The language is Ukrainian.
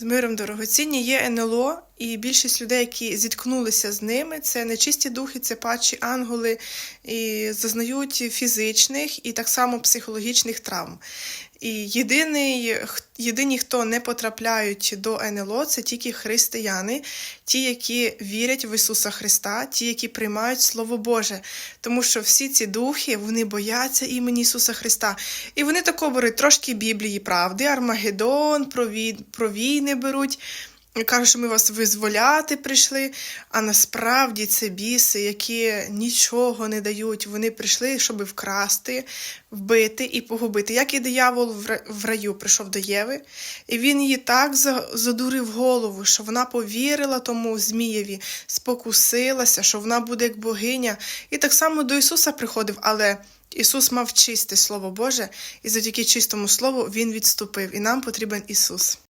З миром дорогоцінні. Є НЛО, і більшість людей, які зіткнулися з ними, це нечисті духи, це падші ангели, і зазнають фізичних і так само психологічних травм. І єдиний, єдині, хто не потрапляють до НЛО, це тільки християни, ті, які вірять в Ісуса Христа, ті, які приймають Слово Боже. Тому що всі ці духи вони бояться імені Ісуса Христа. І вони тако беруть трошки Біблії правди, Армагеддон, про війни беруть. Кажуть, що ми вас визволяти прийшли, а насправді це біси, які нічого не дають. Вони прийшли, щоб вкрасти, вбити і погубити. Як і диявол в раю прийшов до Єви, і він її так задурив голову, що вона повірила тому Змієві, спокусилася, що вона буде як богиня. І так само до Ісуса приходив, але Ісус мав чисте Слово Боже, і завдяки чистому Слову Він відступив. І нам потрібен Ісус.